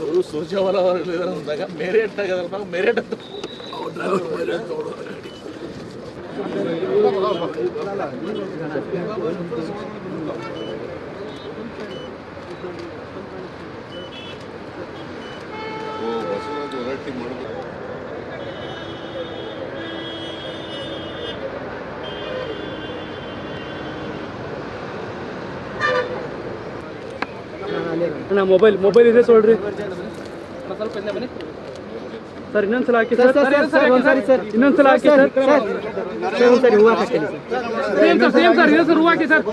ಅವರು ಸೂರ್ಜೇವಾಲ ಅವರು ಹೇಳಿದಾರೆ ಅಂದಾಗ ಮೇರೇಟ್ ತೆಗೆದಾಗ ಮೇರೇಟ್ ಅಂತ ಓ ಅಣ್ಣ ಮೊಬೈಲ್ ಮೊಬೈಲ್ ಇದೆ ತೊಗೊಳ್ರಿ ಸರ್ ಇನ್ನೊಂದ್ಸಲ ಹಾಕಿ ಸರ್ ಒಂದ್ಸರಿ ಸರ್ ಇನ್ನೊಂದ್ಸಲ ಹಾಕಿ ಸರ್ ಸರ್ ಒಂದ್ಸರಿ ಹೂವು ಹಾಕಿ ಸೇಮ್ ಸರ್ ಸೇಮ್ ಸರ್ ಇನ್ನೊಂದ್ಸಲ ಹೂವು ಹಾಕಿ ಸರ್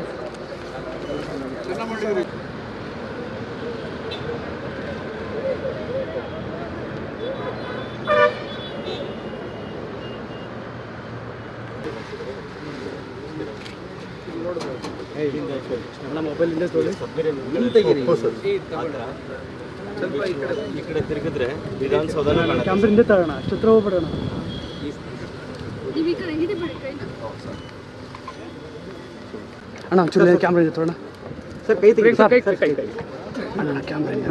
ಅಣ್ಣ ಮೊಬೈಲ್ ಮೊಬೈಲಿಂದ ಸ್ವಲ್ಪ ಈ ಕಡೆ ತಿರುಗಿದ್ರೆ ವಿಧಾನಸೌಧನ ಕ್ಯಾಮ್ರಿಂದ ತಗೋಣ ಅಷ್ಟು ಹತ್ರ ಹೋಗ್ಬೇಡಣ ಈ ಕಡೆ ಅಣ್ಣ ಒಂಚೂರು ಕ್ಯಾಮ್ರಾ ಇದೆ ತೋಣ ಸರ್ ಕೈ ತೆಗಿ ಸರ್ ಅಣ್ಣ ಕ್ಯಾಮ್ರಾ ಇದೆ.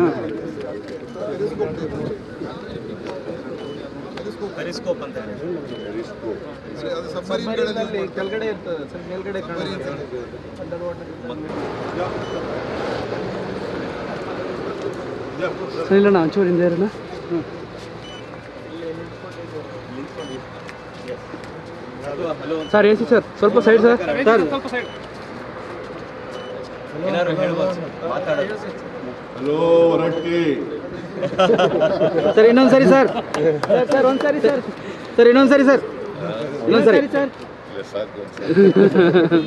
ಪೆರಿಸ್ಕೋಪ್ ಅಂತ ಹೇಳಿ ಕೆಳಗಡೆ ಇರ್ತದೆ ಸರ್ ಮೇಲ್ಗಡೆ ಸರ್ ಇಲ್ಲಣ್ಣ ಒಂಚೂರು ಹಿಂದೆ ಇರೋಣ. ಸರ್ ಎ ಸಿ ಸರ್ ಸ್ವಲ್ಪ ಸೈಡ್ ಸರ್ ಸರ್ ಏನಾದ್ರು ಹೇಳ್ಬೋದು ಮಾತಾಡೋದು ಹಲೋ ಹೊರಟ್ಟಿ ಸರ್ ಇನ್ನೊಂದ್ಸರಿ ಸರ್ ಸರ್ ಒಂದ್ಸರಿ ಸರ್ ಸರ್ ಇನ್ನೊಂದ್ಸರಿ ಸರ್ ಇನ್ನೊಂದ್ಸರಿ ಸರ್ ಇಲ್ಲ ಸಾಕು ಅನ್ಸುತ್ತೆ.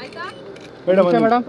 ಆಯ್ತಾ ಮೇಡಮ್ ಮೇಡಮ್